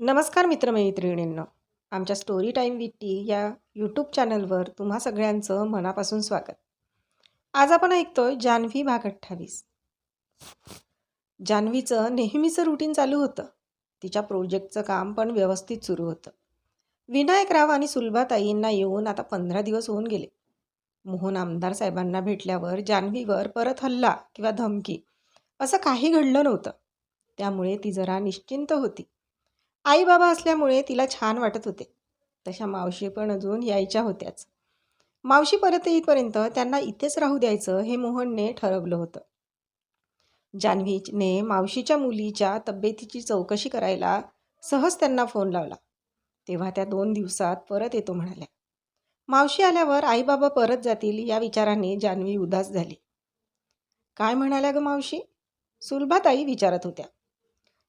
नमस्कार मित्रमैत्रिणींनो. आमच्या स्टोरी टाईम विथ टी या यूट्यूब चॅनलवर तुम्हा सगळ्यांचं मनापासून स्वागत. आज आपण ऐकतोय जान्हवी भाग अठ्ठावीस. जान्हवीचं नेहमीचं रुटीन चालू होतं. तिच्या प्रोजेक्टचं काम पण व्यवस्थित सुरू होतं. विनायकराव आणि सुलभाताईंना येऊन आता पंधरा दिवस होऊन गेले. मोहन आमदार साहेबांना भेटल्यावर जान्हवीवर परत हल्ला किंवा धमकी असं काही घडलं नव्हतं. त्यामुळे ती जरा निश्चिंत होती. आई बाबा असल्यामुळे तिला छान वाटत होते. तशा मावशी पण अजून यायच्या होत्याच. मावशी परत येईपर्यंत त्यांना इथेच राहू द्यायचं हे मोहनने ठरवलं होतं. जान्हवीने मावशीच्या मुलीच्या तब्येतीची चौकशी करायला सहज त्यांना फोन लावला. तेव्हा त्या दोन दिवसात परत येतो म्हणाल्या. मावशी आल्यावर आईबाबा परत जातील या विचाराने जान्हवी उदास झाली. काय म्हणाल्या ग मावशी? सुलभाताई विचारत होत्या.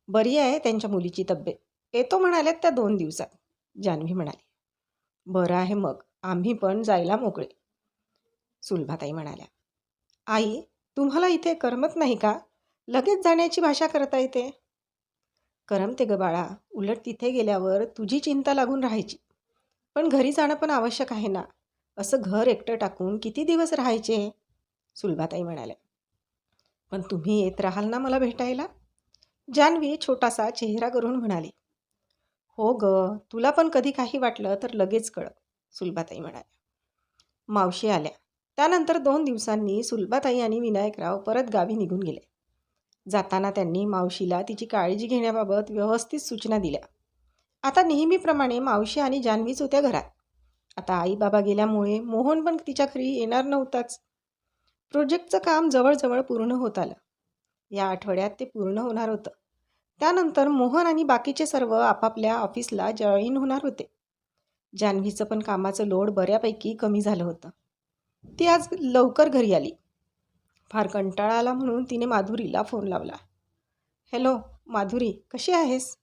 बरी आहे त्यांच्या मुलीची तब्येत. येतो म्हणाल्यात त्या दोन दिवसात. जान्हवी म्हणाली बरं आहे मग आम्ही पण जायला मोकळे. सुलभाताई म्हणाल्या आई तुम्हाला इथे करमत नाही का? लगेच जाण्याची भाषा करता येते. करमते ग बाळा उलट तिथे गेल्यावर तुझी चिंता लागून राहायची. पण घरी जाणं पण आवश्यक आहे ना? असं घर एकटं टाकून किती दिवस राहायचे? सुलभाताई म्हणाल्या पण तुम्ही येत राहाल ना मला भेटायला? जान्हवी छोटासा चेहरा करून म्हणाली हो ग तुला पण कधी काही वाटलं तर लगेच कळ सुलभाताई म्हणाल्या. मावशी आल्या. त्यानंतर दोन दिवसांनी सुलभाताई आणि विनायकराव परत गावी निघून गेले. जाताना त्यांनी मावशीला तिची काळजी घेण्याबाबत व्यवस्थित सूचना दिल्या. आता नेहमीप्रमाणे मावशी आणि जान्हवीच होत्या घरात. आता आई बाबा गेल्यामुळे मोहन पण तिच्या घरी येणार नव्हताच. प्रोजेक्टचं काम जवळजवळ पूर्ण होत आलं. या आठवड्यात ते पूर्ण होणार होतं. त्यानंतर मोहन आणि बाकीचे सर्व आपापल्या ऑफिसला जॉईन होणार होते. जान्हवीचं पण कामाचं लोड बऱ्यापैकी कमी झालं होतं. ती आज लवकर घरी आली. फार कंटाळा आला म्हणून तिने माधुरीला फोन लावला. हॅलो माधुरी कशी आहेस?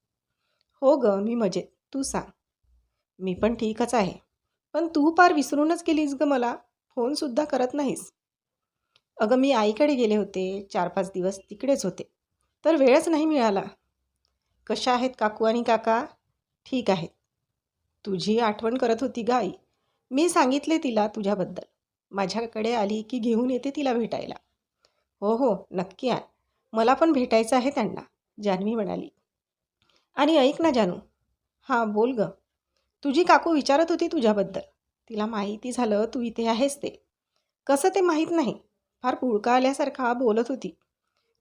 हो ग मी मजेत. तू सांग. मी पण ठीकच आहे. पण तू फार विसरूनच गेलीस ग मला. फोनसुद्धा करत नाहीस. अगं मी आईकडे गेले होते. चार पाच दिवस तिकडेच होते. तर वेळच नाही मिळाला. कशा आहेत काकू आणि काका? ठीक आहेत. तुझी आठवण करत होती ग आई? मी सांगितले तिला तुझ्याबद्दल. माझ्याकडे आली की घेऊन येते तिला भेटायला. हो हो नक्की आण. मला पण भेटायचं आहे त्यांना जान्हवी म्हणाली. आणि ऐक ना जानू. हां बोल ग. तुझी काकू विचारत होती तुझ्याबद्दल. तिला माहिती झालं तू इथे आहेस ते. कसं ते माहीत नाही? फार पुळका आल्यासारखा बोलत होती.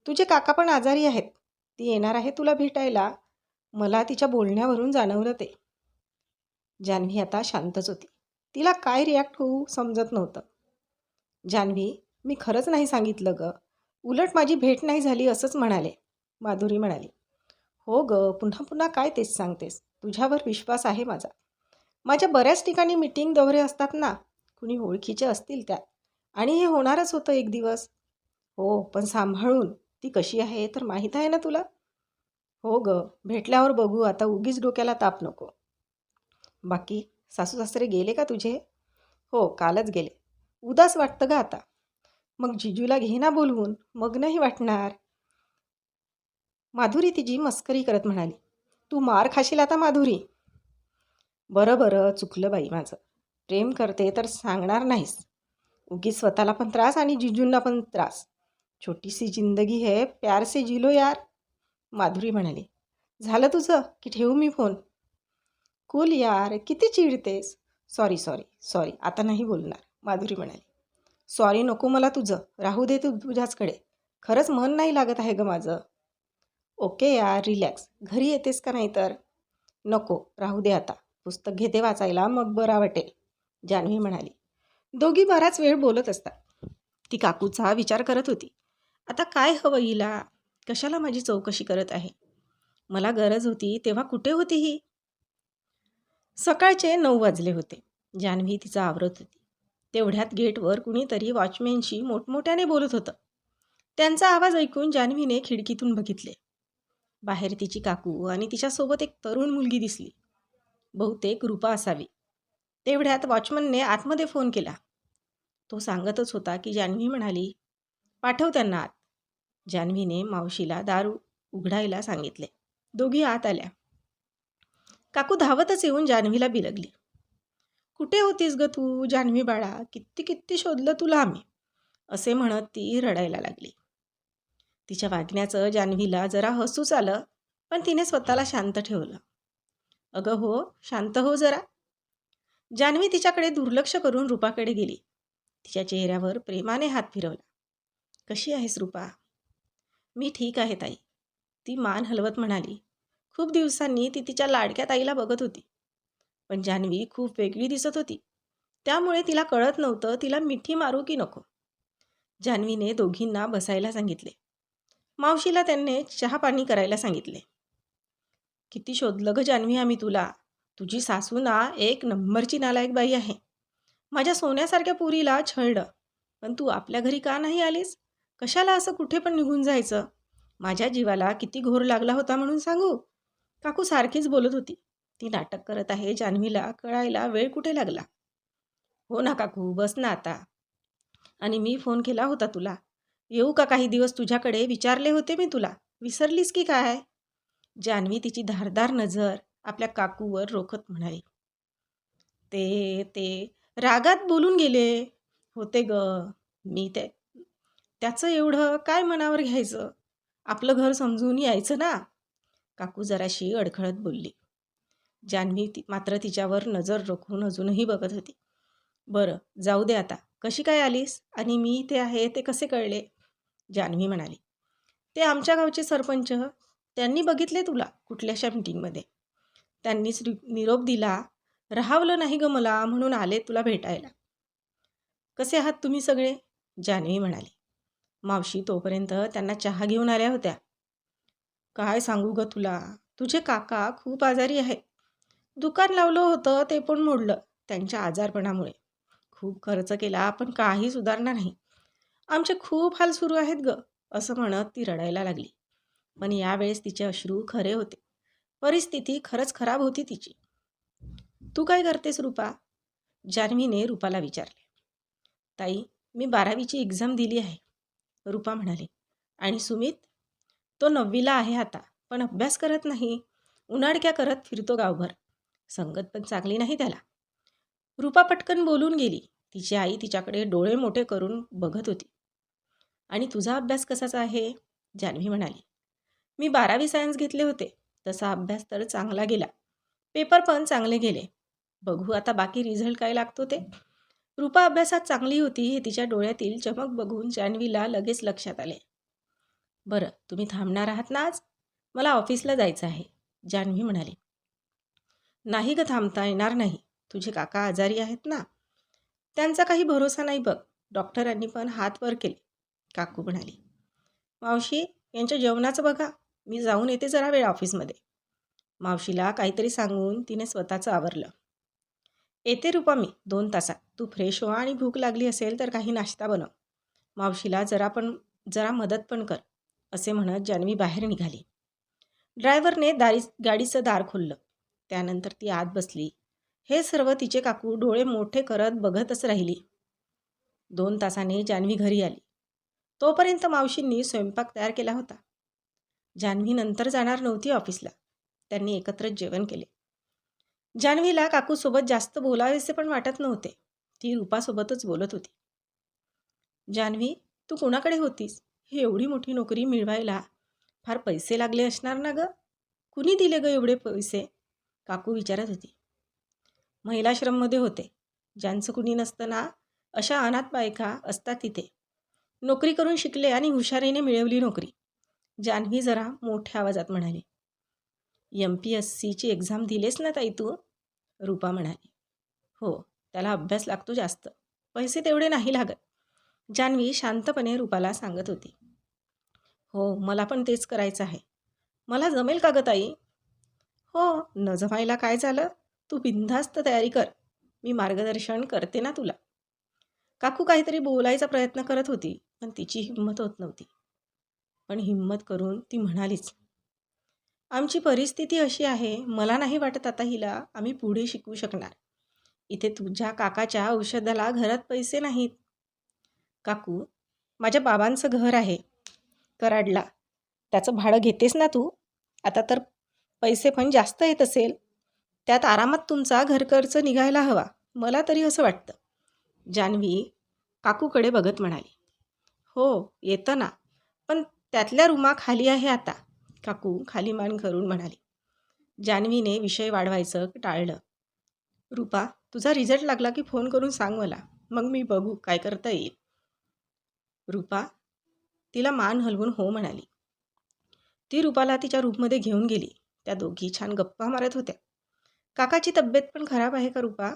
तुझे काका पण आजारी आहेत. ती येणार आहे तुला भेटायला. मला तिच्या बोलण्यावरून जाणवलं ते. जान्हवी आता शांतच होती. तिला काय रिॲक्ट होऊ समजत नव्हतं. जान्हवी मी खरंच नाही सांगितलं ग. उलट माझी भेट नाही झाली असंच म्हणाले. माधुरी म्हणाली हो ग पुन्हा पुन्हा काय तेच सांगतेस? तुझ्यावर विश्वास आहे माझा. माझ्या बऱ्याच ठिकाणी मिटिंग दौरे असतात ना कुणी ओळखीचे असतील त्यात आणि हे होणारच होतं एक दिवस. हो पण सांभाळून. ती कशी आहे तर माहीत आहे ना तुला? हो ग भेटल्यावर बघू आता उगीच डोक्याला ताप नको. बाकी सासू सासरे गेले का तुझे? हो कालच गेले. उदास वाटतं का आता. मग जिजूला घे ना बोलवून? मग नाही वाटणार. माधुरी तिची मस्करी करत म्हणाली. तू मार खाशील आता माधुरी? बरं बरं चुकलं बाई माझं. प्रेम करते तर सांगणार नाहीस. उगीच स्वतःला पण त्रास आणि जिजूंना पण त्रास. छोटीशी जिंदगी है प्यार से जिलो यार माधुरी म्हणाली. झालं तुझं? की ठेवू मी फोन? कुल यार किती चिडतेस? सॉरी सॉरी सॉरी आता नाही बोलणार माधुरी म्हणाली. सॉरी नको मला तुझं राहू दे तू तुझ्याचकडे. खरंच मन नाही लागत आहे ग माझं. ओके यार रिलॅक्स घरी येतेस का नाही तर? नको राहू दे आता पुस्तक घेते वाचायला मग बरा वाटेल जान्हवी म्हणाली. दोघी बराच वेळ बोलत असतात. ती काकूचा विचार करत होती. आता काय हवं हिला? कशाला माझी चौकशी करत आहे? मला गरज होती तेव्हा कुठे होती ही? सकाळचे नऊ वाजले होते. जान्हवी तिचा आवरत होती. तेवढ्यात गेटवर कुणीतरी वॉचमॅनशी मोठमोठ्याने बोलत होतं. त्यांचा आवाज ऐकून जान्हवीने खिडकीतून बघितले. बाहेर तिची काकू आणि तिच्यासोबत एक तरुण मुलगी दिसली. बहुतेक रूपा असावी. तेवढ्यात वॉचमनने आतमध्ये फोन केला. तो सांगतच होता की जान्हवी म्हणाली पाठव त्यांना आत. जान्हवीने मावशीला दार उघडायला सांगितले. दोघी आत आल्या. काकू धावतच येऊन जान्हवीला बिलगली. कुठे होतीस ग तू जान्हवी बाळा? किती किती शोधलं तुला आम्ही? असे म्हणत ती रडायला लागली. तिच्या वागण्याचं जान्हवीला जरा हसूच आलं पण तिने स्वतःला शांत ठेवलं. अगं हो शांत हो जरा. जान्हवी तिच्याकडे दुर्लक्ष करून रूपाकडे गेली. तिच्या चेहऱ्यावर प्रेमाने हात फिरवला. कशी आहेस रूपा? मी ठीक आहे ताई. ती मान हलवत म्हणाली. खूप दिवसांनी ती तिच्या लाडक्या ताईला बघत होती. पण जान्हवी खूप वेगळी दिसत होती. त्यामुळे तिला कळत नव्हतं तिला मिठी मारू की नको. जान्हवीने दोघींना बसायला सांगितले. मावशीला त्यांनी चहा पाणी करायला सांगितले. किती शोधलं ग जान्हवी आम्ही तुला. तुझी सासू ना एक नंबरची नालायक बाई आहे. माझ्या सोन्यासारख्या पुरीला छळलं. पण तू आपल्या घरी का नाही आलीस? कशाला असं कुठे पण निघून जायचं? माझ्या जीवाला किती घोर लागला होता म्हणून सांगू? काकू सारखीच बोलत होती. ती नाटक करत आहे जान्हवीला कळायला वेळ कुठे लागला? हो ना काकू बस ना आता. आणि मी फोन केला होता तुला. येऊ का काही दिवस तुझ्याकडे? विचारले होते मी तुला. विसरलीस की काय? जान्हवी तिची धारदार नजर आपल्या काकूवर रोखत म्हणाली. ते ते रागात बोलून गेले. होते ग. मी ते त्याचं एवढं काय मनावर घ्यायचं? आपलं घर समजून यायचं ना? काकू जराशी अडखळत बोलली. जान्हवी ती मात्र तिच्यावर नजर रोखून अजूनही बघत होती. बरं जाऊ दे आता. कशी काय आलीस? आणि मी इथे आहे ते कसे कळले? जान्हवी म्हणाली. ते आमच्या गावचे सरपंच. त्यांनी बघितले तुला कुठल्याशा मिटिंगमध्ये. त्यांनीच निरोप दिला राहावलं नाही ग मला म्हणून आले तुला भेटायला. कसे आहात तुम्ही सगळे? जान्हवी म्हणाली. मावशी तोपर्यंत त्यांना चहा घेऊन आल्या होत्या. काय सांगू ग तुला? तुझे काका खूप आजारी आहेत. दुकान लावलं होतं ते पण मोडलं त्यांच्या आजारपणामुळे. खूप खर्च केला पण काही सुधारणा नाही. आमचे खूप हाल सुरू आहेत ग असं म्हणत ती रडायला लागली. पण यावेळेस तिचे अश्रू खरे होते. परिस्थिती खरंच खराब होती तिची. तू काय करतेस रूपा? जान्हवीने रूपाला विचारले. ताई मी बारावीची एक्झाम दिली आहे. रूपा म्हणाली. आणि सुमित? तो नववीला आहे आता पण अभ्यास करत नाही. उन्हाडक्या करत फिरतो गावभर. संगत पण चांगली नाही त्याला. रूपा पटकन बोलून गेली. तिची आई तिच्याकडे डोळे मोठे करून बघत होती. आणि तुझा अभ्यास कसाचा आहे? जान्हवी म्हणाली. मी बारावी सायन्स घेतले होते. तसा अभ्यास तर चांगला गेला. पेपर पण चांगले गेले. बघू आता बाकी रिझल्ट काय लागतो ते. रूपा अभ्यासात चांगली होती हे तिच्या डोळ्यातील चमक बघून जान्हवीला लगेच लक्षात आले. बरं तुम्ही थांबणार आहात ना आज? मला ऑफिसला जायचं आहे जान्हवी म्हणाली. नाही ग थांबता येणार नाही. तुझे काका आजारी आहेत ना. त्यांचा काही भरोसा नाही बघ. डॉक्टरांनी पण हात वर केले काकू म्हणाली. मावशी यांच्या जेवणाचं बघा. मी जाऊन येते जरा वेळ ऑफिसमध्ये. मावशीला काहीतरी सांगून तिने स्वतःचं आवरलं. येते रुपा मी दोन तासात. तू फ्रेश हो आणि भूक लागली असेल तर काही नाश्ता बनव. मावशीला जरा पण जरा मदत पण कर असे म्हणत जान्हवी बाहेर निघाली. ड्रायव्हरने दारी गाडीचं दार खोललं. त्यानंतर ती आत बसली. हे सर्व तिचे काकू डोळे मोठे करत बघतच राहिली. दोन तासाने जान्हवी घरी आली. तोपर्यंत मावशींनी स्वयंपाक तयार केला होता. जान्हवी नंतर जाणार नव्हती ऑफिसला. त्यांनी एकत्रच जेवण केले. जान्हवीला काकूसोबत जास्त बोलावेसे पण वाटत नव्हते. ती रूपासोबतच बोलत होती. जान्हवी तू कोणाकडे होतीस? ही एवढी मोठी नोकरी मिळवायला फार पैसे लागले असणार ना ग? कुणी दिले ग एवढे पैसे? काकू विचारत होती. महिलाश्रममध्ये होते. ज्यांचं कुणी नसतं ना अशा अनाथ बायका असतात तिथे. नोकरी करून शिकले आणि हुशारीने मिळवली नोकरी. जान्हवी जरा मोठ्या आवाजात म्हणाली. एम पी एस सीची एक्झाम दिलेस ना ताई तू? रूपा म्हणाली. हो. त्याला अभ्यास लागतो जास्त. पैसे तेवढे नाही लागत. जान्हवी शांतपणे रूपाला सांगत होती. हो मला पण तेच करायचं आहे. मला जमेल का ग ताई? हो न जमायला काय झालं? तू बिनधास्त तयारी कर. मी मार्गदर्शन करते ना तुला. काकू काहीतरी बोलायचा प्रयत्न करत होती पण तिची हिंमत होत नव्हती. पण हिंमत करून ती म्हणालीच आमची परिस्थिती अशी आहे मला नाही वाटत आता हिला आम्ही पुढे शिकवू शकणार. इथे तुझ्या काकाच्या औषधाला घरात पैसे नाहीत. काकू माझ्या बाबांचं घर आहे. कराडला. त्याचं भाडं घेतेस ना तू? आता तर पैसे पण जास्त येत असेल. त्यात आरामात तुमचा घरखर्च निघायला हवा. मला तरी असं वाटतं. जान्हवी काकूकडे बघत म्हणाली. हो येतं ना. पण त्यातल्या रुमा खाली आहे आता. काकू खाली मान करून म्हणाली. जान्हवीने विषय वाढवायचं टाळलं. रुपा तुझा रिझल्ट लागला की फोन करून सांग मला. मग मी बघू काय करता येईल. रूपा तिला मान हलवून हो म्हणाली. ती रूपाला तिच्या रूममध्ये घेऊन गेली. त्या दोघी छान गप्पा मारत होत्या. काकाची तब्येत पण खराब आहे का रूपा?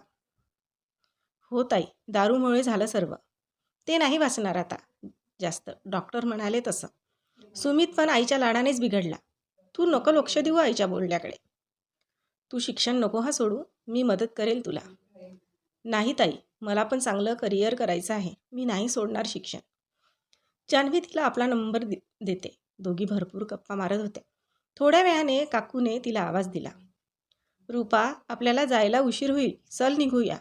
हो ताई दारूमुळे झालं सर्व. ते नाही वाचणार आता. जास्त. डॉक्टर म्हणाले तसं. सुमित पण आईच्या लाडानेच बिघडला. तू नको लक्ष देऊ आईच्या बोलण्याकडे. तू शिक्षण नको हा सोडू. मी मदत करेल तुला. नाही ताई मला पण चांगलं करिअर करायचं आहे. मी नाही सोडणार शिक्षण. जान्हवी तिला आपला नंबर दे देते. दोघी भरपूर गप्पा मारत होत्या. थोड्या वेळाने काकूने तिला आवाज दिला. रूपा आपल्याला जायला उशीर होईल. चल निघूया.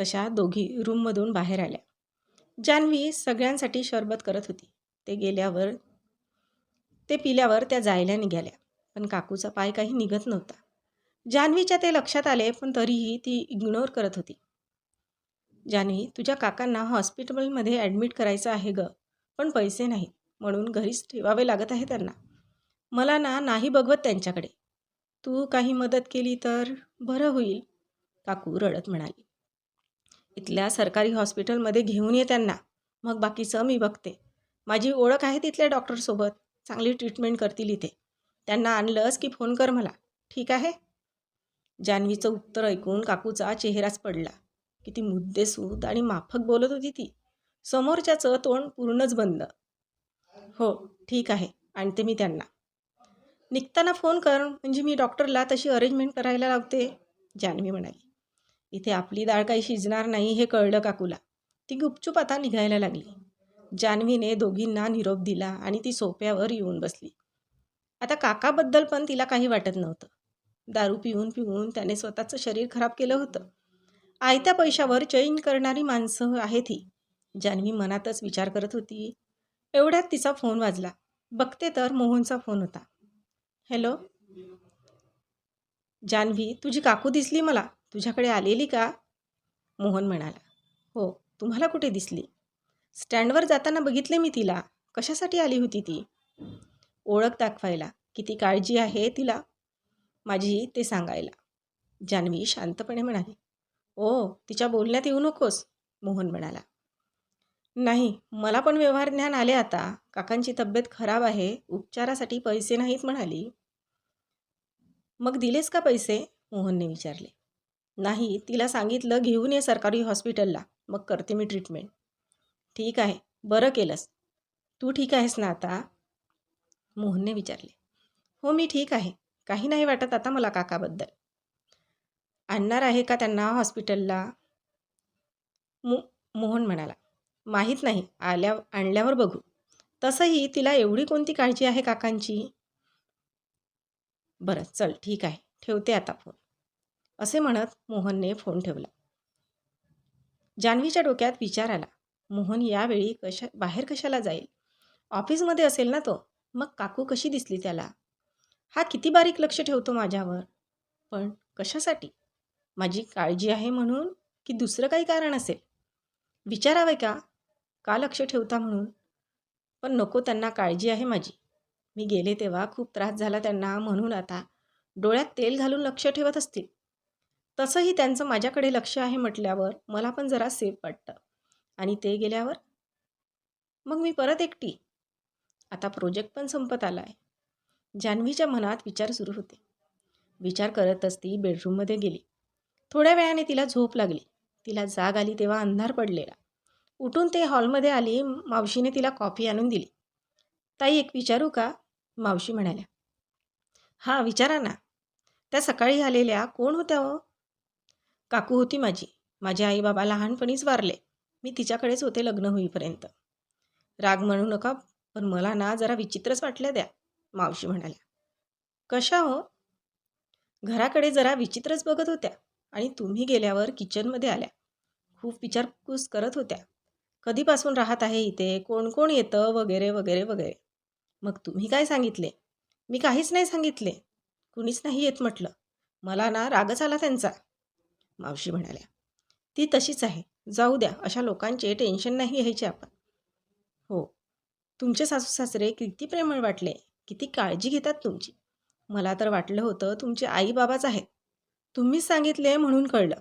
तशा दोघी रूममधून बाहेर आल्या. जान्हवी सगळ्यांसाठी शरबत करत होती. ते गेल्यावर ते पिल्यावर त्या जायला निघाल्या. पण काकूचा पाय काही निघत नव्हता. जान्हवीच्या ते लक्षात आले पण तरीही ती इग्नोर करत होती. जान्हवी तुझ्या काकांना हॉस्पिटलमध्ये ॲडमिट करायचं आहे ग पण पैसे नाहीत म्हणून घरीच ठेवावे लागत आहे त्यांना. मला ना नाही बघवत त्यांच्याकडे. तू काही मदत केली तर बरं होईल काकू रडत म्हणाली. इथल्या सरकारी हॉस्पिटलमध्ये घेऊन ये त्यांना मग बाकीचं मी बघते. माझी ओळख आहे तिथल्या डॉक्टरसोबत चांगली ट्रीटमेंट करतील इथे. त्यांना आणलंस की फोन कर मला ठीक आहे? जान्हवीचं उत्तर ऐकून काकूचा चेहराच पडला. किती मुद्देसूद आणि माफक बोलत होती ती. समोरच्याचं तोंड पूर्णच बंद. हो ठीक आहे आणते मी त्यांना. निघताना फोन कर म्हणजे मी डॉक्टरला तशी अरेंजमेंट करायला लावते जान्हवी म्हणाली. इथे आपली डाळ काही शिजणार नाही हे कळलं काकूला. ती गुपचूप आता निघायला लागली. जान्हवीने दोघींना निरोप दिला आणि ती सोप्यावर येऊन बसली. आता काकाबद्दल पण तिला काही वाटत नव्हतं. दारू पिऊन पिऊन त्याने स्वतःचं शरीर खराब केलं होतं. आयत्या पैशावर चैन करणारी माणसं आहेत ही जान्हवी मनातच विचार करत होती. एवढ्यात तिचा फोन वाजला. बघते तर मोहनचा फोन होता. हॅलो जान्हवी तुझी काकू दिसली मला. तुझ्याकडे आलेली का? मोहन म्हणाला. हो तुम्हाला कुठे दिसली? स्टँडवर जाताना बघितले मी तिला. कशासाठी आली होती ती? ओळख दाखवायला. किती काळजी आहे तिला. माझी ते सांगायला. जान्हवी शांतपणे म्हणाली ओ तिच्या बोलण्यात येऊ नकोस मोहन म्हणाला. नाही मला पण व्यवहार ज्ञान आले आता. काकांची तब्येत खराब आहे. उपचारासाठी पैसे नाहीत म्हणाली. मग दिलेस का पैसे? मोहनने विचारले. नाही तिला सांगितलं घेऊन ये सरकारी हॉस्पिटलला. मग करते मी ट्रीटमेंट. ठीक आहे बरं केलंस. तू ठीक आहेस ना आता? मोहनने विचारले. हो मी ठीक आहे. काही नाही वाटत आता मला काकाबद्दल. आणणार आहे का त्यांना हॉस्पिटलला? मो मोहन म्हणाला. माहीत नाही आल्या आणल्यावर बघू. तसंही तिला एवढी कोणती काळजी आहे काकांची? बरं चल ठीक आहे ठेवते आता फोन. असे म्हणत मोहनने फोन ठेवला. जान्हवीच्या डोक्यात विचार आला. मोहन यावेळी कशा बाहेर कशाला जाईल? ऑफिसमध्ये असेल ना तो. मग काकू कशी दिसली त्याला? हा किती बारीक लक्ष ठेवतो माझ्यावर? पण कशासाठी? माझी काळजी आहे म्हणून की दुसरं काही कारण असेल? विचारावे का? का लक्ष ठेवता म्हणून? पण नको त्यांना काळजी आहे माझी. मी गेले तेव्हा खूप त्रास झाला त्यांना म्हणून आता. डोळ्यात तेल घालून लक्ष ठेवत असतील. तसंही त्यांचं माझ्याकडे लक्ष आहे म्हटल्यावर मला पण जरा सेफ वाटतं. आणि ते गेल्यावर? मग मी परत एकटी. आता प्रोजेक्ट पण संपत आला आहे जान्हवीच्या मनात विचार सुरू होते. विचार करतच ती बेडरूममध्ये गेली. थोड्या वेळाने तिला झोप लागली. तिला जाग आली तेव्हा अंधार पडलेला. उठून ते हॉलमध्ये आली मावशीने तिला कॉफी आणून दिली. ताई एक विचारू का? मावशी म्हणाल्या. हां विचारा ना. त्या सकाळी आलेल्या कोण होत्या हो? काकू होती माझी. माझे आई बाबा लहानपणीच वारले. मी तिच्याकडेच होते लग्न होईपर्यंत. राग म्हणू नका पण मला ना जरा विचित्रच वाटल्या द्या मावशी म्हणाल्या. कशा हो? घराकडे जरा विचित्रच बघत होत्या आणि तुम्ही गेल्यावर किचनमध्ये आल्या. खूप विचारपूस करत होत्या. कधीपासून राहत आहे इथे? कोण कोण येतं? वगैरे वगैरे वगैरे. मग तुम्ही काय सांगितले? मी काहीच नाही सांगितले. कुणीच नाही येत म्हटलं. मला ना रागच आला त्यांचा. मावशी म्हणाल्या. ती तशीच आहे. जाऊ द्या. अशा लोकांचे टेन्शन नाही घ्यायचे आपण. हो. तुमचे सासू सासरे किती प्रेमळ वाटले. किती काळजी घेतात तुमची? मला तर वाटलं होतं तुमचे आई बाबाच आहेत. तुम्हीच सांगितले म्हणून कळलं.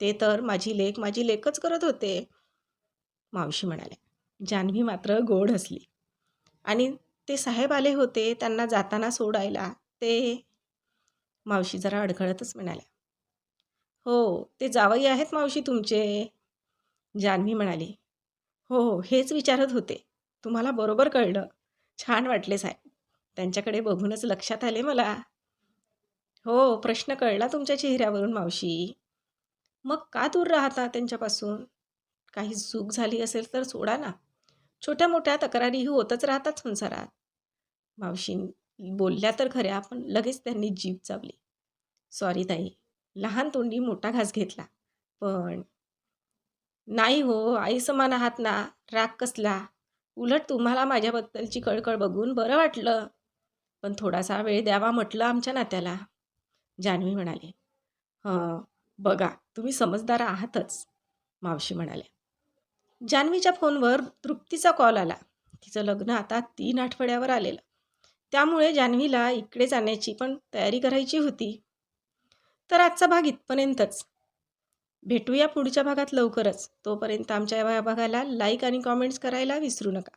ते तर माझी लेख माझी लेकच करत होते. मावशी म्हणाल्या जान्हवी मात्र गोड हसली. आणि ते साहेब आले होते त्यांना जाताना सोडायला. ते मावशी जरा अडखळतच म्हणाल्या हो ते जावई आहेत मावशी तुमचे जान्हवी म्हणाली हो हो हेच विचारत होते. तुम्हाला बरोबर कळलं. छान वाटले साहेब. त्यांच्याकडे बघूनच लक्षात आले मला. हो प्रश्न कळला तुमच्या चेहऱ्यावरून मावशी. मग का दूर राहता त्यांच्यापासून? काही चूक झाली असेल तर सोडा ना. छोट्या मोठ्या तक्रारीही होतच राहतात संसारात. मावशी बोलल्या तर खऱ्या पण लगेच त्यांनी जीभ चावली सॉरी ताई लहान तोंडी मोठा घास घेतला. पण नाही हो आई समान आहात ना. राग कसला? उलट तुम्हाला माझ्याबद्दलची कळकळ बघून बरं वाटलं. पण थोडासा वेळ द्यावा म्हटलं आमच्या नात्याला. जान्हवी म्हणाले हं बघा तुम्ही समजदार आहातच मावशी म्हणाल्या. जान्हवीच्या फोनवर तृप्तीचा कॉल आला. तिचं लग्न आता तीन आठवड्यावर आलेलं. त्यामुळे जान्हवीला इकडे जाण्याची पण तयारी करायची होती. तर आजचा भाग इथपर्यंतच. भेटूया पुढच्या भागात लवकरच. तोपर्यंत आमच्या या भागाला लाईक आणि कॉमेंट्स करायला विसरू नका.